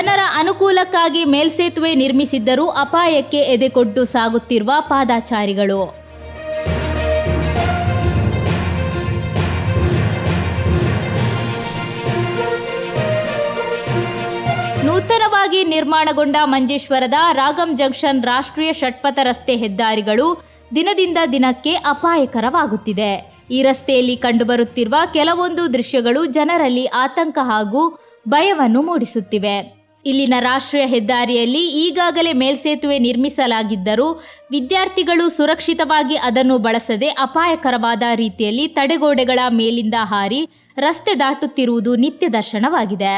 ಜನರ ಅನುಕೂಲಕ್ಕಾಗಿ ಮೇಲ್ಸೇತುವೆ ನಿರ್ಮಿಸಿದ್ದರೂ ಅಪಾಯಕ್ಕೆ ಎದೆಕೊಟ್ಟು ಸಾಗುತ್ತಿರುವ ಪಾದಾಚಾರಿಗಳು. ನೂತನವಾಗಿ ನಿರ್ಮಾಣಗೊಂಡ ಮಂಜೇಶ್ವರದ ರಾಗಂ ಜಂಕ್ಷನ್ ರಾಷ್ಟ್ರೀಯ ಷಟ್ಪಥ ರಸ್ತೆ ಹೆದ್ದಾರಿಗಳು ದಿನದಿಂದ ದಿನಕ್ಕೆ ಅಪಾಯಕರವಾಗುತ್ತಿದೆ. ಈ ರಸ್ತೆಯಲ್ಲಿ ಕಂಡುಬರುತ್ತಿರುವ ಕೆಲವೊಂದು ದೃಶ್ಯಗಳು ಜನರಲ್ಲಿ ಆತಂಕ ಹಾಗೂ ಭಯವನ್ನು ಮೂಡಿಸುತ್ತಿವೆ. ಇಲ್ಲಿನ ರಾಷ್ಟ್ರೀಯ ಹೆದ್ದಾರಿಯಲ್ಲಿ ಈಗಾಗಲೇ ಮೇಲ್ಸೇತುವೆ ನಿರ್ಮಿಸಲಾಗಿದ್ದರೂ ವಿದ್ಯಾರ್ಥಿಗಳು ಸುರಕ್ಷಿತವಾಗಿ ಅದನ್ನು ಬಳಸದೆ ಅಪಾಯಕರವಾದ ರೀತಿಯಲ್ಲಿ ತಡೆಗೋಡೆಗಳ ಮೇಲಿಂದ ಹಾರಿ ರಸ್ತೆ ದಾಟುತ್ತಿರುವುದು ನಿತ್ಯ ದರ್ಶನವಾಗಿದೆ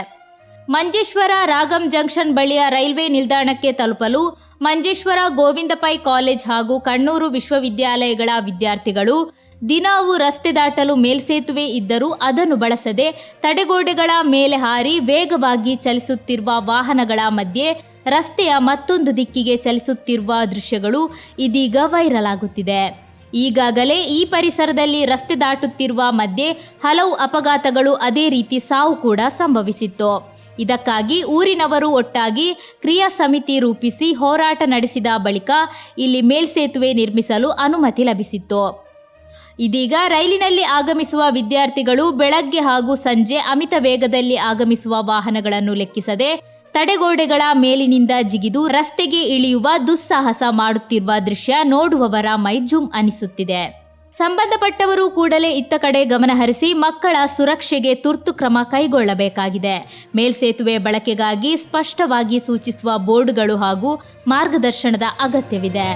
ಮಂಜೇಶ್ವರ ರಾಗಂ ಜಂಕ್ಷನ್ ಬಳಿಯ ರೈಲ್ವೆ ನಿಲ್ದಾಣಕ್ಕೆ ತಲುಪಲು ಮಂಜೇಶ್ವರ ಗೋವಿಂದಪೈ ಕಾಲೇಜ್ ಹಾಗೂ ಕಣ್ಣೂರು ವಿಶ್ವವಿದ್ಯಾಲಯಗಳ ವಿದ್ಯಾರ್ಥಿಗಳು ದಿನವೂ ರಸ್ತೆ ದಾಟಲು ಮೇಲ್ಸೇತುವೆ ಇದ್ದರೂ ಅದನ್ನು ಬಳಸದೆ ತಡೆಗೋಡೆಗಳ ಮೇಲೆ ಹಾರಿ ವೇಗವಾಗಿ ಚಲಿಸುತ್ತಿರುವ ವಾಹನಗಳ ಮಧ್ಯೆ ರಸ್ತೆಯ ಮತ್ತೊಂದು ದಿಕ್ಕಿಗೆ ಚಲಿಸುತ್ತಿರುವ ದೃಶ್ಯಗಳು ಇದೀಗ ವೈರಲ್ ಆಗುತ್ತಿದೆ ಈಗಾಗಲೇ ಈ ಪರಿಸರದಲ್ಲಿ ರಸ್ತೆ ದಾಟುತ್ತಿರುವ ಮಧ್ಯೆ ಹಲವು ಅಪಘಾತಗಳು ಅದೇ ರೀತಿ ಸಾವು ಕೂಡ ಸಂಭವಿಸಿತ್ತು. ಇದಕ್ಕಾಗಿ ಊರಿನವರು ಒಟ್ಟಾಗಿ ಕ್ರಿಯಾ ಸಮಿತಿ ರೂಪಿಸಿ ಹೋರಾಟ ನಡೆಸಿದ ಬಳಿಕ ಇಲ್ಲಿ ಮೇಲ್ಸೇತುವೆ ನಿರ್ಮಿಸಲು ಅನುಮತಿ ಲಭಿಸಿತ್ತು. ಇದೀಗ ರೈಲಿನಲ್ಲಿ ಆಗಮಿಸುವ ವಿದ್ಯಾರ್ಥಿಗಳು ಬೆಳಗ್ಗೆ ಹಾಗೂ ಸಂಜೆ ಅಮಿತ ವೇಗದಲ್ಲಿ ಆಗಮಿಸುವ ವಾಹನಗಳನ್ನು ಲೆಕ್ಕಿಸದೆ ತಡೆಗೋಡೆಗಳ ಮೇಲಿನಿಂದ ಜಿಗಿದು ರಸ್ತೆಗೆ ಇಳಿಯುವ ದುಸ್ಸಾಹಸ ಮಾಡುತ್ತಿರುವ ದೃಶ್ಯ ನೋಡುವವರ ಮೈ ಜುಮ್ ಅನಿಸುತ್ತಿದೆ. ಸಂಬಂಧಪಟ್ಟವರು ಕೂಡಲೇ ಇತ್ತ ಕಡೆ ಗಮನಹರಿಸಿ ಮಕ್ಕಳ ಸುರಕ್ಷೆಗೆ ತುರ್ತು ಕ್ರಮ ಕೈಗೊಳ್ಳಬೇಕಾಗಿದೆ. ಮೇಲ್ಸೇತುವೆ ಬಳಕೆಗಾಗಿ ಸ್ಪಷ್ಟವಾಗಿ ಸೂಚಿಸುವ ಬೋರ್ಡ್ಗಳು ಹಾಗೂ ಮಾರ್ಗದರ್ಶನದ ಅಗತ್ಯವಿದೆ.